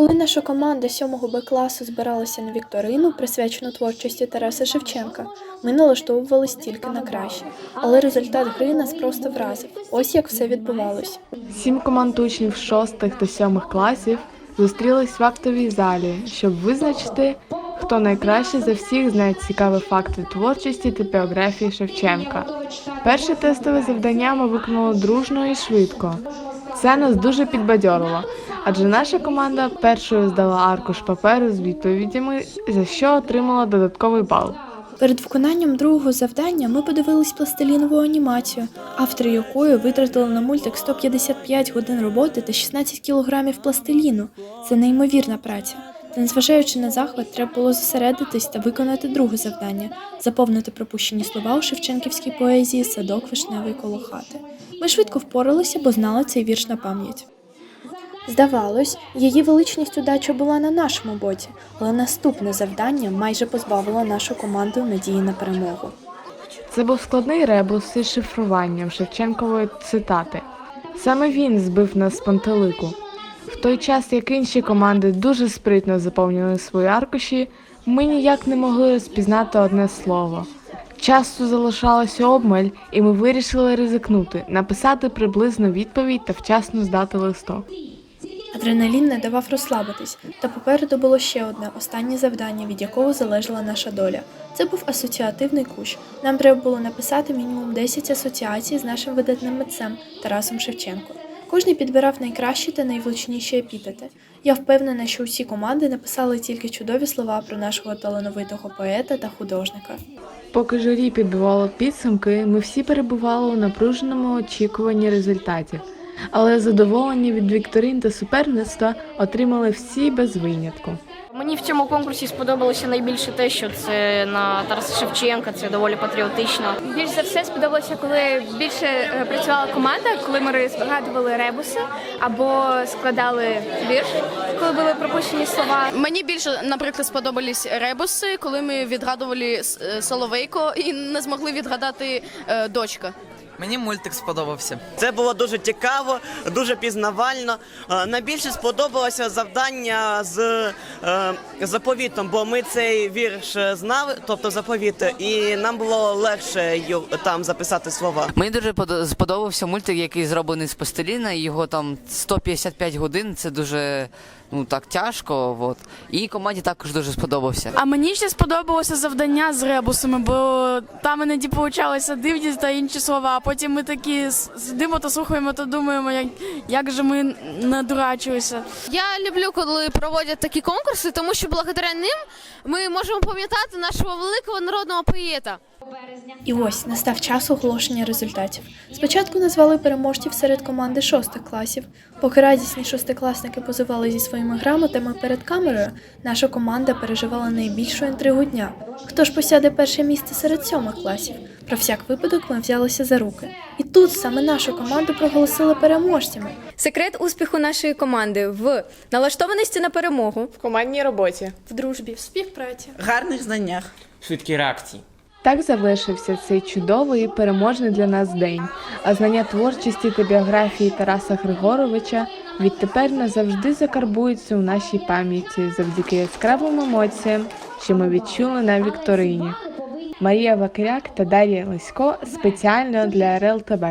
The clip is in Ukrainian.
Коли наша команда 7 Б класу збиралася на вікторину, присвячену творчості Тараса Шевченка, ми налаштовувались тільки на краще. Але результат гри нас просто вразив. Ось як все відбувалось. Сім команд учнів шостих та сьомих класів зустрілись в актовій залі, щоб визначити, хто найкраще за всіх знає цікаві факти творчості та біографії Шевченка. Перше тестове завдання ми виконали дружно і швидко. Це нас дуже підбадьорило, адже наша команда першою здала аркуш паперу з відповідями, за що отримала додатковий бал. Перед виконанням другого завдання ми подивились пластилінову анімацію, автори якої витратили на мультик 155 годин роботи та 16 кілограмів пластиліну. Це неймовірна праця. Та незважаючи на захват, треба було зосередитись та виконати друге завдання заповнити пропущені слова у шевченківській поезії Садок вишневий коло хати. Ми швидко впоралися, бо знали цей вірш на пам'ять. Здавалось, її величність удача була на нашому боці, але наступне завдання майже позбавило нашу команду надії на перемогу. Це був складний ребус із шифруванням Шевченкової цитати. Саме він збив нас з пантелику. В той час, як інші команди дуже спритно заповнювали свої аркуші, ми ніяк не могли розпізнати одне слово. Часу залишалося обмаль, і ми вирішили ризикнути, написати приблизну відповідь та вчасно здати листок. Адреналін не давав розслабитись, та попереду було ще одне останнє завдання, від якого залежала наша доля. Це був асоціативний кущ. Нам треба було написати мінімум 10 асоціацій з нашим видатним митцем Тарасом Шевченко. Кожний підбирав найкращі та найвлучніші епітети. Я впевнена, що усі команди написали тільки чудові слова про нашого талановитого поета та художника. Поки журі підбивало підсумки, ми всі перебували у напруженому очікуванні результатів. Але задоволення від вікторин та суперництва отримали всі без винятку. Мені в цьому конкурсі сподобалося найбільше те, що це на Тараса Шевченка, це доволі патріотично. Більш за все сподобалося, коли більше е, працювала команда, коли ми згадували ребуси або складали вірш, коли були пропущені слова. Мені більше, наприклад, сподобались ребуси, коли ми відгадували е, Соловейко і не змогли відгадати е, дочка. Мені мультик сподобався. Це було дуже цікаво, дуже пізнавально. Е, Найбільше сподобалося завдання з е, заповітом, бо ми цей вірш знали, тобто заповіт, і нам було легше там записати слова. Мені дуже сподобався мультик, який зроблений з пластиліна. Його там 155 годин. Це дуже ну так тяжко. От. І команді також дуже сподобався. А мені ще сподобалося завдання з ребусами, бо там іноді получалися дивні та інші слова. Потім ми такі сидимо та слухаємо та думаємо, як, як же ми надурачилися. Я люблю, коли проводять такі конкурси, тому що благодаря ним ми можемо пам'ятати нашого великого народного поета. І ось настав час оголошення результатів. Спочатку назвали переможців серед команди шостих класів. Поки радісні шостикласники позивали зі своїми грамотами перед камерою, наша команда переживала найбільшу інтригу дня. Хто ж посяде перше місце серед сьомих класів? Про всяк випадок ми взялися за руки. І тут саме нашу команду проголосили переможцями. Секрет успіху нашої команди в налаштованості на перемогу, В командній роботі. В дружбі, в співпраці. Гарних знаннях. швидкі реакції. Так завершився цей чудовий і переможний для нас день. А знання творчості та біографії Тараса Григоровича відтепер назавжди закарбуються у нашій пам'яті завдяки яскравим емоціям, що ми відчули на вікторині. Марія Вакиряк та Дар'я Лисько спеціально для РЛТБ.